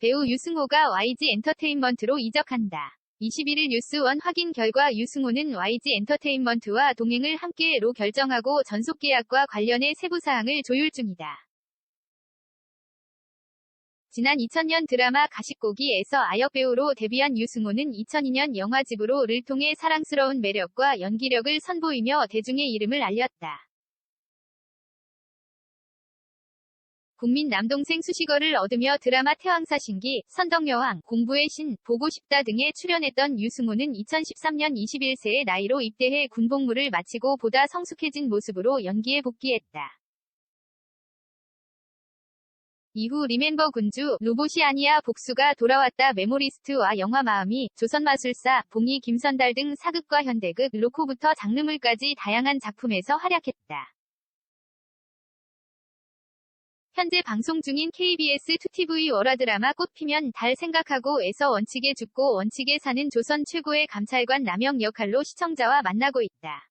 배우 유승호가 YG 엔터테인먼트로 이적한다. 21일 뉴스원 확인 결과 유승호는 YG 엔터테인먼트와 동행을 함께로 결정하고 전속 계약과 관련해 세부 사항을 조율 중이다. 지난 2000년 드라마 가십고기에서 아역 배우로 데뷔한 유승호는 2002년 영화 집으로를 통해 사랑스러운 매력과 연기력을 선보이며 대중의 이름을 알렸다. 국민 남동생 수식어를 얻으며 드라마 태왕사 신기, 선덕여왕, 공부의 신, 보고 싶다 등에 출연했던 유승호는 2013년 21세의 나이로 입대해 군복무를 마치고 보다 성숙해진 모습으로 연기에 복귀했다. 이후 리멤버 군주, 로봇이 아니야 복수가 돌아왔다 메모리스트와 영화 마음이, 조선마술사, 봉이 김선달 등 사극과 현대극, 로코부터 장르물까지 다양한 작품에서 활약했다. 현재 방송 중인 KBS 2TV 월화드라마 꽃피면 달 생각하고 에서 원칙에 죽고 원칙에 사는 조선 최고의 감찰관 남영 역할로 시청자와 만나고 있다.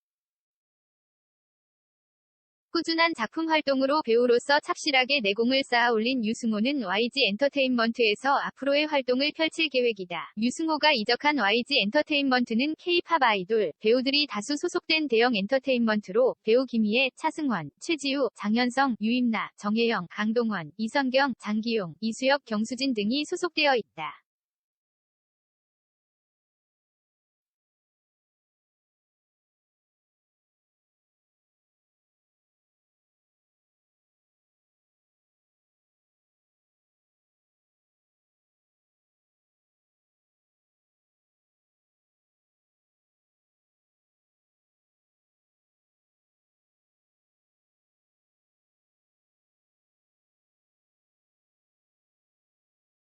꾸준한 작품 활동으로 배우로서 착실하게 내공을 쌓아 올린 유승호는 YG 엔터테인먼트에서 앞으로의 활동을 펼칠 계획이다. 유승호가 이적한 YG 엔터테인먼트는 K-팝 아이돌, 배우들이 다수 소속된 대형 엔터테인먼트로 배우 김희애, 차승원, 최지우, 장현성, 유임나, 정혜영, 강동원, 이성경, 장기용, 이수혁, 경수진 등이 소속되어 있다.